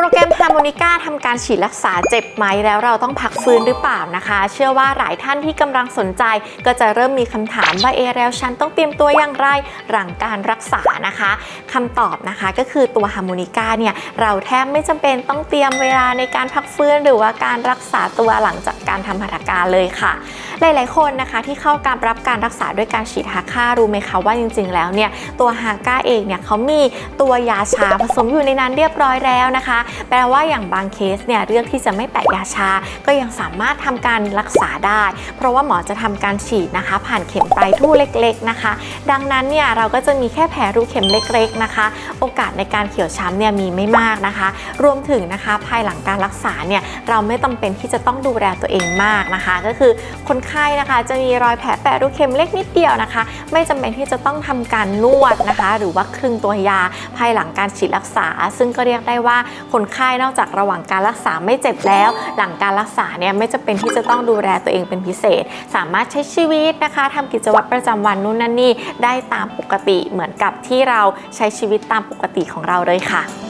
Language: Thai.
โปรแกรมฮาร์โมนิก้าทำการฉีดรักษาเจ็บไหมแล้วเราต้องพักฟื้นหรือเปล่านะคะ เชื่อว่าหลายท่านที่กำลังสนใจ ก็จะเริ่มมีคำถามว่าเอแล้วฉันต้องเตรียมตัวอย่างไรหลังการรักษานะคะคำตอบนะคะก็คือตัวฮาร์โมนิก้าเนี่ยเราแทบไม่จำเป็นต้องเตรียมเวลาในการพักฟื้นหรือว่าการรักษาตัวหลังจากการทำหัตถการเลยค่ะ หลาย ๆ คนนะคะที่เข้าการรับการรักษาด้วยการฉีดฮาค่ารู้ไหมคะว่าจริง ๆ แล้วเนี่ยตัวฮาก้าเองเนี่ยเขามีตัวยาชาผสมอยู่ในนั้นเรียบร้อยแล้วนะคะแปลว่าอย่างบางเคสเนี่ยเลือกที่จะไม่แปะยาชา ก็ยังสามารถทำการรักษาได้ เพราะว่าหมอจะทำการฉีดนะคะ ผ่านเข็มปลายทู่เล็ก ๆนะคะ ดังนั้นเนี่ยเราก็จะมีแค่แผลรูเข็มเล็ก ๆนะคะ โอกาสในการเขียวช้ำเนี่ยมีไม่มากนะคะ รวมถึงนะคะ ภายหลังการรักษาเนี่ยเราไม่จำเป็นที่จะต้องดูแลตัวเองมากนะคะ ก็คือคนไข้นะคะจะมีรอยแผลแปะรูเข็มเล็กนิดเดียวนะคะ ไม่จำเป็นที่จะต้องทำการนวดนะคะ หรือว่าคลึงตัวยาภายหลังการฉีดรักษา ซึ่งก็เรียกได้ว่าคนไข้นอกจากระหว่างการรักษาไม่เจ็บแล้ว หลังการรักษาเนี่ยไม่จะเป็นที่จะต้องดูแลตัวเองเป็นพิเศษ สามารถใช้ชีวิตนะคะทำกิจวัตรประจำวันนู่นนั่นนี่ได้ตามปกติเหมือนกับที่เราใช้ชีวิตตามปกติของเราเลยค่ะ